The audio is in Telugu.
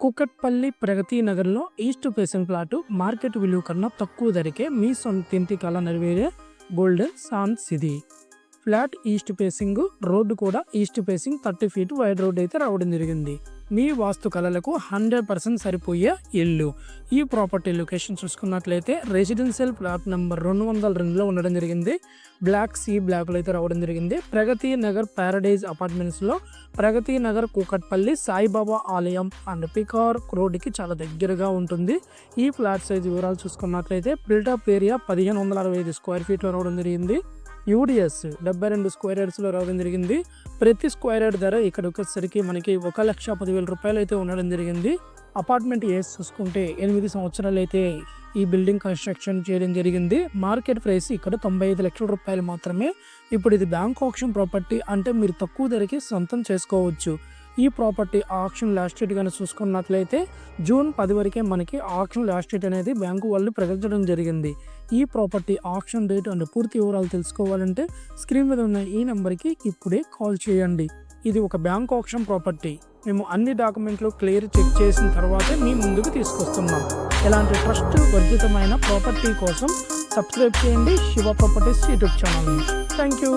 కుకట్పల్లి ప్రగతి నగర్లో ఈస్ట్ ఫేసింగ్ ప్లాటు మార్కెట్ విలువ కన్నా తక్కువ ధరకే మీ సొంత ఇంటి కళ నెరవేరే గోల్డెన్ సాన్స్ ఇది ఫ్లాట్ ఈస్ట్ ఫేసింగ్ రోడ్డు కూడా east facing thirty feet wide road అయితే రావడం జరిగింది. మీ వాస్తు కళలకు హండ్రెడ్ పర్సెంట్ సరిపోయే ఇల్లు. ఈ ప్రాపర్టీ లొకేషన్ చూసుకున్నట్లయితే రెసిడెన్షియల్ ప్లాట్ నెంబర్ రెండు వందల రెండులో ఉండడం జరిగింది. బ్లాక్ సీ బ్లాక్లో అయితే రావడం జరిగింది. ప్రగతి నగర్ ప్యారడైజ్ అపార్ట్మెంట్స్లో ప్రగతి నగర్ కూకట్పల్లి సాయిబాబా ఆలయం అండ్ పికార్ రోడ్డుకి చాలా దగ్గరగా ఉంటుంది. ఈ ఫ్లాట్ సైజ్ వివరాలు చూసుకున్నట్లయితే బిల్టప్ ఏరియా పదిహేను వందల అరవై ఐదు స్క్వేర్ ఫీట్లో రావడం జరిగింది. యూడిఎస్ డెబ్బై రెండు స్క్వేర్ యార్డ్స్లో రావడం జరిగింది. ప్రతి స్క్వేర్ యార్డ్ ధర ఇక్కడ వచ్చేసరికి మనకి ఒక లక్ష పదివేల రూపాయలు అయితే ఉండడం జరిగింది. అపార్ట్మెంట్ ఏస్ చూసుకుంటే ఎనిమిది సంవత్సరాలు అయితే ఈ బిల్డింగ్ కన్స్ట్రక్షన్ చేయడం జరిగింది. మార్కెట్ ప్రైస్ ఇక్కడ తొంభై ఐదు లక్షల రూపాయలు మాత్రమే. ఇప్పుడు ఇది బ్యాంక్ ఆప్షన్ ప్రాపర్టీ అంటే మీరు తక్కువ ధరకి సొంతం చేసుకోవచ్చు. ఈ ప్రాపర్టీ ఆప్షన్ లాస్ట్ డేట్ కానీ చూసుకున్నట్లయితే జూన్ పది వరకే మనకి ఆక్షన్ లాస్ట్ డేట్ అనేది బ్యాంకు వాళ్ళు ప్రకటించడం జరిగింది. ఈ ప్రాపర్టీ ఆప్షన్ డేట్ అండ్ పూర్తి వివరాలు తెలుసుకోవాలంటే స్క్రీన్ మీద ఉన్న ఈ నెంబర్కి ఇప్పుడే కాల్ చేయండి. ఇది ఒక బ్యాంక్ ఆప్షన్ ప్రాపర్టీ. మేము అన్ని డాక్యుమెంట్లు క్లియర్ చెక్ చేసిన తర్వాతే మీ ముందుకు తీసుకొస్తున్నాం. ఇలాంటి ట్రస్ట్ వర్జితమైన ప్రాపర్టీ కోసం సబ్స్క్రైబ్ చేయండి శివ ప్రాపర్టీస్ యూట్యూబ్ ఛానల్ని. Thank you.